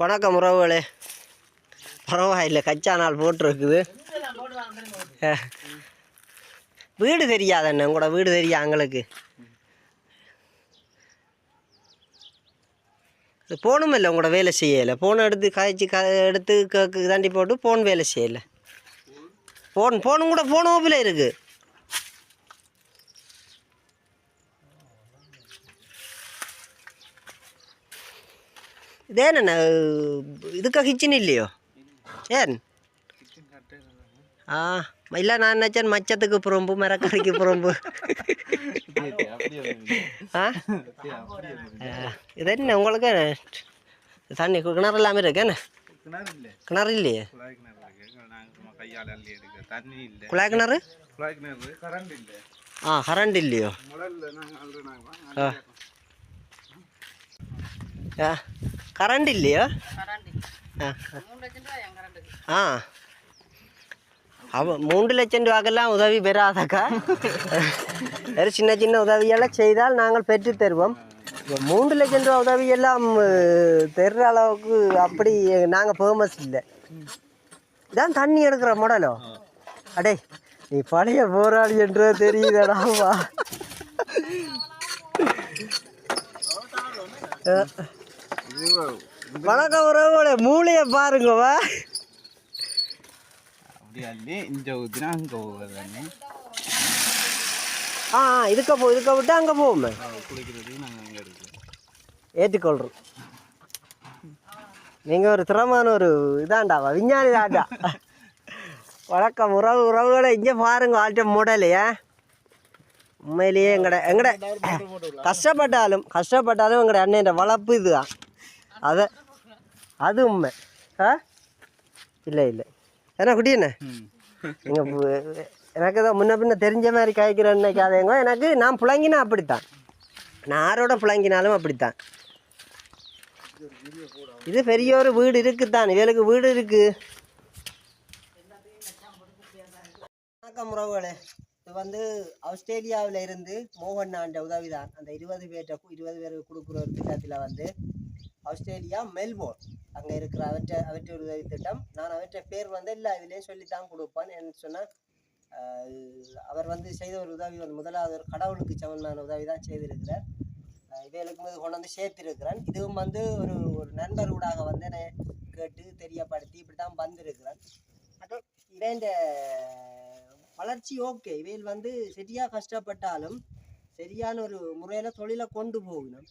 வணக்கம் உறவுகளே. பரவாயில்லை கச்சா நாள் போட்டிருக்குது. வீடு தெரியாது என்ன? உங்களோட வீடு தெரியா எங்களுக்கு? போனும் இல்லை உங்களோட வேலை செய்யலை. ஃபோன் எடுத்து காய்ச்சி க எடுத்து க தாண்டி போட்டு ஃபோன் வேலை செய்யலை. ஃபோன் ஃபோனும் கூட ஃபோன் ஓப்பில் இருக்குது ಇದೇನ ಇದಕ್ಕೆ ಕಿಚನ್ ಇಲ್ಲಿಯೋ ಏನು ಆ ಇಲ್ಲ ನಾನು ನಚ್ಚನ್ ಮಚ್ಚದಕ್ಕೆ ಪುರಂಬು ಮರಕರಿಗೆ ಪುರಂಬು ஆ இதென்ன உங்களுக்கு தண்ணி கிணறு இல்லாமல் இருக்கேன்னு கிணறு இல்லை கிணறு இல்லையே குழாய் கிணறு இருக்கு நாங்கள் சும்மா கையால் அள்ளி எடுக்க தண்ணி இல்லை குழாய் கிணறு குழாய் கிணறு கரண்ட் இல்லை ஆ கரண்ட் இல்லையோ முதல்ல நாங்கள் அள்ளுறாங்க ஆ கரண்ட் இல்லையோ ஆ. அவ மூன்று லட்சம் ரூபாக்கெல்லாம் உதவி பெறாதக்கா? வேறு சின்ன சின்ன உதவியெல்லாம் செய்தால் நாங்கள் பெற்று தருவோம். மூன்று லட்சம் ரூபா உதவியெல்லாம் தர்ற அளவுக்கு அப்படி நாங்கள் ஃபேமஸ் இல்லை. இதான் தண்ணி எடுக்கிற மாடலோ அடே நீ பழைய போராளி என்று தெரியுதடாவா வணக்கம் உறவுகளே மூளையை பாருங்கவா. அப்படி அள்ளி இங்கே ஊற்றினா அங்கே போகுது தண்ணி ஆ இதுக்க போ இதுக்க விட்டு அங்கே போவோமே. குளிக்கிறதுக்கு நாங்கள் அங்கே எடுக்கிறோம் ஏற்றுக்கொள்கிறோம் நீங்கள் ஒரு திறமான ஒரு இதாண்டாவா விஞ்ஞானி தாண்டா. வணக்கம் உறவு உறவுகளை இங்கே பாருங்க ஆள்கிட்ட முடலையே உண்மையிலேயே எங்கட எங்கட கஷ்டப்பட்டாலும் கஷ்டப்பட்டாலும் எங்கட அண்ணன் வளர்ப்பு இதுதான். அதை அது உண்மை. ஆ? இல்லை இல்லை. ஏன்னா குட்டி என்ன? நீங்கள் எனக்கு தான் முன்ன பின்ன தெரிஞ்ச மாதிரி காய்க்கிறேன்னு நினைக்காதேங்க எனக்கு நான் புழங்கினா அப்படித்தான். நான் யாரோட புழங்கினாலும் அப்படித்தான். இது பெரிய ஒரு வீடு இருக்குதான் இவளுக்கு வீடு இருக்கு. வணக்கம் உறவுகளே. இது வந்து ஆஸ்திரேலியாவில் இருந்து மோகன் ஆண்ட உதவிதான். அந்த இருபது பேர்ட்ட இருபது பேருக்கு கொடுக்குற ஒரு திட்டத்தில் வந்து ஆஸ்திரேலியா மெல்போர்ன். அங்கே இருக்கிற அவற்றை அவற்றை ஒரு உதவி திட்டம். நான் அவற்றை பேர் வந்து இல்லை இதுலேயும் சொல்லி தான் கொடுப்பேன் என்ன சொன்னால் அவர் வந்து செய்த ஒரு உதவி வந்து முதலாவது ஒரு கடவுளுக்கு சமமான உதவி தான் செய்திருக்கிறார். அஹ் இவைகளுக்கும் இது கொண்டு வந்து சேர்த்திருக்கிறேன் இதுவும் வந்து ஒரு ஒரு நண்பர் ஊடாக வந்து என்னை கேட்டு தெரியப்படுத்தி இப்படி தான் வந்திருக்கிறேன் அப்புறம் இவன் வளர்ச்சி ஓகே. இவையில் வந்து சரியாக கஷ்டப்பட்டாலும் சரியான ஒரு முறையில் தொழிலை கொண்டு போகணும்.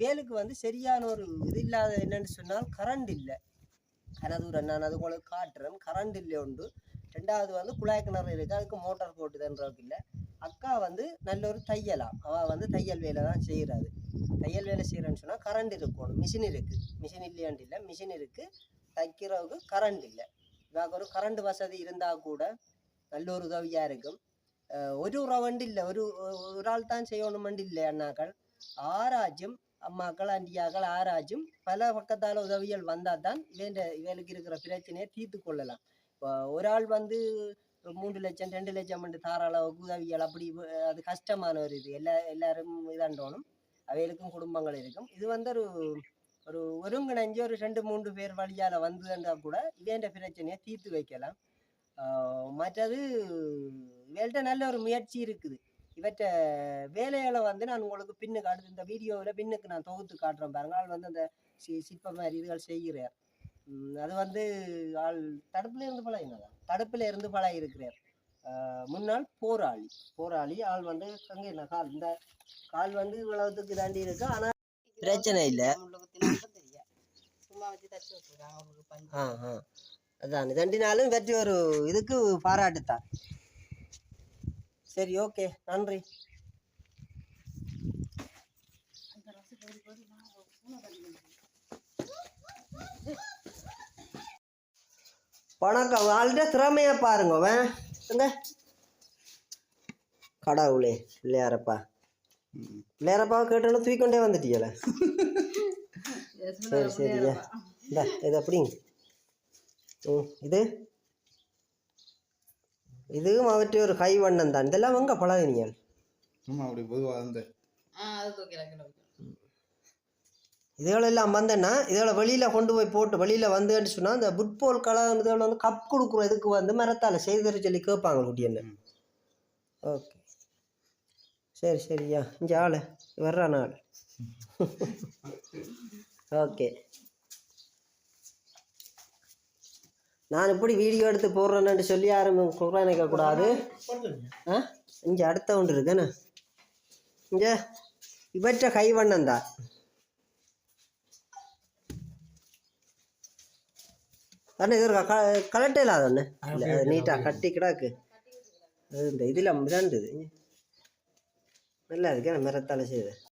வேலுக்கு வந்து சரியான ஒரு இது இல்லாத என்னன்னு சொன்னால் கரண்ட் இல்லை. கனதூரம் நான் அது உங்களுக்கு காட்டுறேன். கரண்ட் இல்லை உண்டு. ரெண்டாவது வந்து குழாய் கிணறு இருக்குது அதுக்கு மோட்டார் போட்டுதுன்றதுக்கு இல்லை. அக்கா வந்து நல்ல ஒரு தையலாம் அவள் வந்து தையல் வேலை தான் செய்கிறாரு தையல் வேலை செய்கிறேன்னு சொன்னால் கரண்ட் இருக்கணும். மிஷின் இருக்குது மிஷின் இல்லையாண்டு இல்லை. மிஷின் இருக்குது தைக்கிறவுக்கு கரண்ட் இல்லை. இவாக்கு ஒரு கரண்ட் வசதி இருந்தால் கூட நல்ல ஒரு உதவியாக இருக்கும். ஒரு உறவண்டு இல்லை. ஒரு ஒரு ஆள் தான் செய்யணுமெண்டு இல்லை அண்ணாக்கள். ஆராய்ச்சும் அம்மாக்கள் அண்டியாக்கள் ஆராய்ச்சும் பல பக்கத்தால் உதவிகள் வந்தால் தான் இவன் இவனுக்கு இருக்கிற பிரச்சனையை தீர்த்து கொள்ளலாம். இப்போ ஒரு ஆள் வந்து மூன்று லட்சம் ரெண்டு லட்சம் என்று தார உதவிகள் அப்படி அது கஷ்டமான ஒரு இது. எல்லா எல்லாரும் இதாண்டோனும் அவைகளுக்கும் குடும்பங்கள் இருக்கும். இது வந்து ஒரு ஒரு ஒருங்கிணைஞ்சு ஒரு ரெண்டு மூன்று பேர் வழியால் வந்ததுன்றா கூட இவேண்ட பிரச்சனையை தீர்த்து வைக்கலாம். மற்றது இவள்கிட்ட நல்ல ஒரு முயற்சி இருக்குது. இவற்ற வேலைகளை வந்து நான் உங்களுக்கு பின்னுக்கு அடுத்து இந்த வீடியோவில் பின்னுக்கு நான் தொகுத்து காட்டுறேன் பாருங்க. ஆள் வந்து அந்த சி சிற்ப மாதிரி இதுகள் செய்கிறார். அது வந்து ஆள் தடுப்புல இருந்து பழகினதா தடுப்புல இருந்து பழகி இருக்கிறார் முன்னாள் போராளி போராளி ஆள் வந்து அங்கே என்ன கால் இந்த கால் வந்து இவ்வளவுக்கு தாண்டி இருக்கு. ஆனா பிரச்சனை இல்லை. அதான் தண்டினாலும் வெற்றி ஒரு இதுக்கு பாராட்டுத்தான். சரி ஓகே. நன்றி. வணக்கம். ஆள்கிட்ட திறமையா பாருங்க அவன். எங்க? கடவுளே பிள்ளையாரப்பா. பிள்ளையாரப்பா கேட்டோன்னு தூக்கிக்கொண்டே வந்துட்டீங்களே சரி சரியா. இந்த இது அப்படிங்க ம் இது? இதுவும் அவற்றை ஒரு கை வண்ணம் தான். இதெல்லாம் எங்கே பழகுனீங்க அப்படி பொதுவாக அந்த இதுகளெல்லாம் வந்தேன்னா இதுகளை வெளியில் கொண்டு போய் போட்டு வெளியில் வந்துன்னு சொன்னால் இந்த ஃபுட்பால் கலர் இதுகளை வந்து கப் கொடுக்குற இதுக்கு வந்து மரத்தால் செய்து சொல்லி கேட்பாங்க குட்டி என்ன ஓகே. சரி சரியா இங்கே ஆள் வர்றான் ஆள். ஓகே. நான் இப்படி வீடியோ எடுத்து போடுறேன்னு சொல்லி யாரும் குறை நினைக்கக்கூடாது ஆ? இங்கே அடுத்த ஒன்று இருக்குண்ணே இங்கே. இவற்ற கைவண்ணம் தான். அண்ணா இது க கலட்டே இல்லாத ஒன்று இல்லை அது நீட்டாக கட்டி கிடாக்கு. அது இந்த இதில் மிதண்டுது நல்லா இருக்கு மரத்தால் செய்யுது